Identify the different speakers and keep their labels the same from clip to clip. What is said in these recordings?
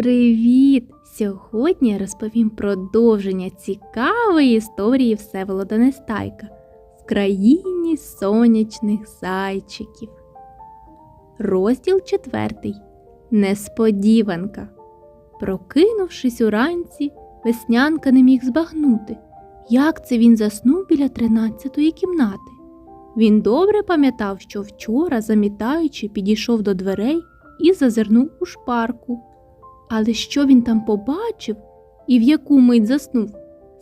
Speaker 1: Привіт! Сьогодні я розповім продовження цікавої історії Всеволода Нестайка в країні сонячних зайчиків. Розділ четвертий. Несподіванка. Прокинувшись уранці, веснянка не міг збагнути, як це він заснув біля тринадцятої кімнати. Він добре пам'ятав, що вчора, замітаючи, підійшов до дверей і зазирнув у шпарку. Але що він там побачив і в яку мить заснув,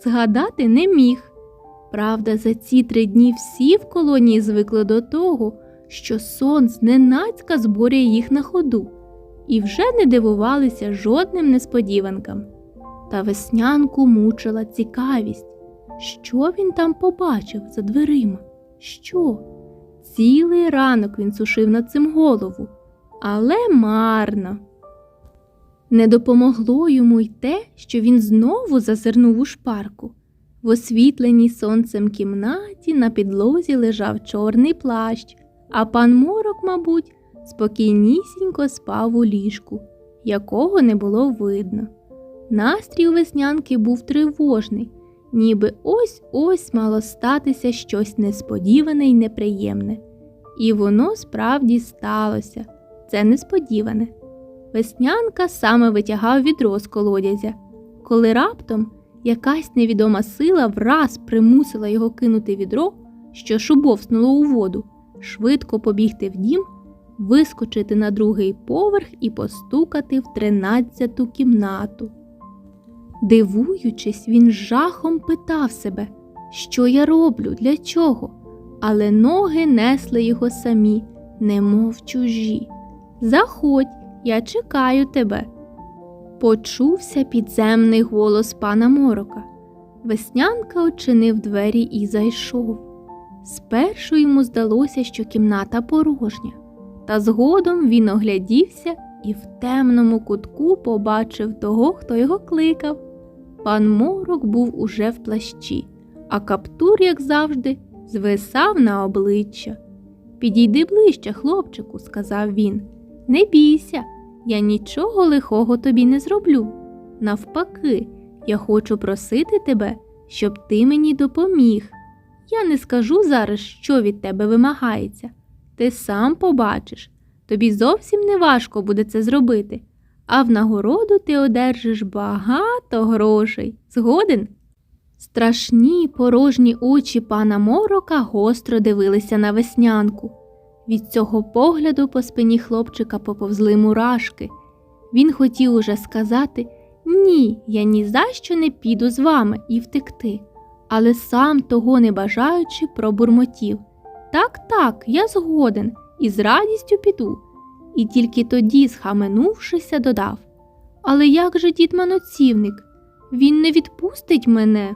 Speaker 1: згадати не міг. Правда, за ці три дні всі в колонії звикли до того, що сон зненацька зборює їх на ходу, і вже не дивувалися жодним несподіванкам. Та веснянку мучила цікавість, що він там побачив за дверима. Що? Цілий ранок він сушив над цим голову, але марно. Не допомогло йому й те, що він знову зазирнув у шпарку. В освітленій сонцем кімнаті на підлозі лежав чорний плащ, а пан Морок, мабуть, спокійнісінько спав у ліжку, якого не було видно. Настрій у веснянки був тривожний, ніби ось ось мало статися щось несподіване й неприємне. І воно справді сталося це несподіване. Веснянка саме витягав відро з колодязя, коли раптом якась невідома сила враз примусила його кинути відро, що шубовснуло у воду, швидко побігти в дім, вискочити на другий поверх і постукати в тринадцяту кімнату. Дивуючись, він жахом питав себе, що я роблю, для чого, але ноги несли його самі, немов чужі. Заходь, я чекаю тебе. Почувся підземний голос пана Морока. Веснянка очинив двері і зайшов. Спершу йому здалося, що кімната порожня, та згодом він оглядівся і в темному кутку побачив того, хто його кликав. Пан Морок був уже в плащі, а каптур, як завжди, звисав на обличчя. Підійди ближче, хлопчику, сказав він. Не бійся, я нічого лихого тобі не зроблю. Навпаки, я хочу просити тебе, щоб ти мені допоміг. Я не скажу зараз, що від тебе вимагається. Ти сам побачиш, тобі зовсім не важко буде це зробити, а в нагороду ти одержиш багато грошей. Згоден? Страшні порожні очі пана Морока гостро дивилися на веснянку. Від цього погляду по спині хлопчика поповзли мурашки. Він хотів уже сказати ні, я ні за що не піду з вами і втекти, але сам того не бажаючи, пробурмотів Так, так, я згоден і з радістю піду. І тільки тоді, схаменувшися, додав Але як же дід маноцівник? Він не відпустить мене.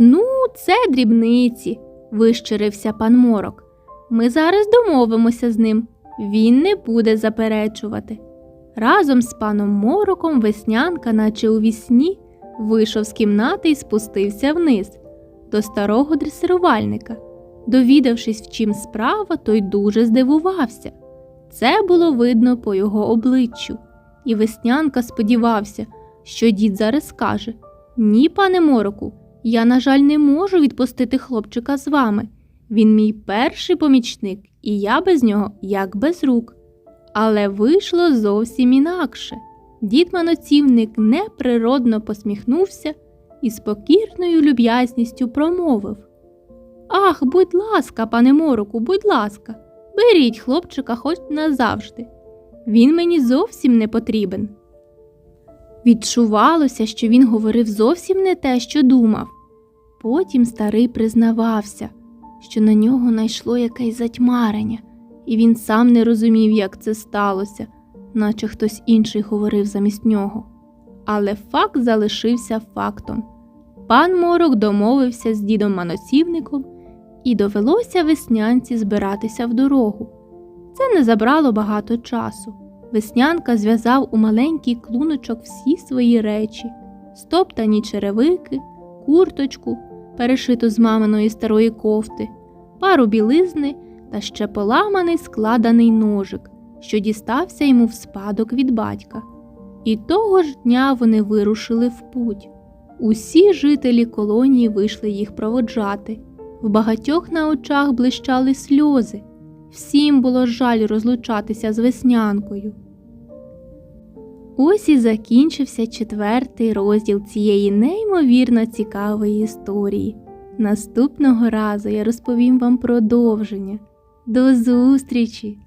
Speaker 1: Ну, це дрібниці, вищерився пан Морок. Ми зараз домовимося з ним, він не буде заперечувати. Разом з паном Мороком веснянка, наче у вісні, вийшов з кімнати і спустився вниз до старого дресирувальника. Довідавшись, в чим справа, той дуже здивувався. Це було видно по його обличчю, і веснянка сподівався, що дід зараз скаже Ні, пане Мороку, я, на жаль, не можу відпустити хлопчика з вами. Він мій перший помічник, і я без нього як без рук. Але вийшло зовсім інакше. Дід маноцівник неприродно посміхнувся і з покірною люб'язністю промовив Ах, будь ласка, пане мороку, будь ласка, беріть хлопчика хоч назавжди. Він мені зовсім не потрібен. Відчувалося, що він говорив зовсім не те, що думав. Потім старий признавався що на нього найшло якесь затьмарення, і він сам не розумів, як це сталося, наче хтось інший говорив замість нього. Але факт залишився фактом. Пан Морок домовився з дідом маносівником, і довелося веснянці збиратися в дорогу. Це не забрало багато часу. Веснянка зв'язав у маленький клуночок всі свої речі стоптані черевики, курточку, перешиту з маминої старої кофти, пару білизни та ще поламаний складений ножик, що дістався йому в спадок від батька. І того ж дня вони вирушили в путь. Усі жителі колонії вийшли їх проводжати. В багатьох на очах блищали сльози. Всім було жаль розлучатися з веснянкою. Ось і закінчився четвертий розділ цієї неймовірно цікавої історії. Наступного разу я розповім вам продовження. До зустрічі!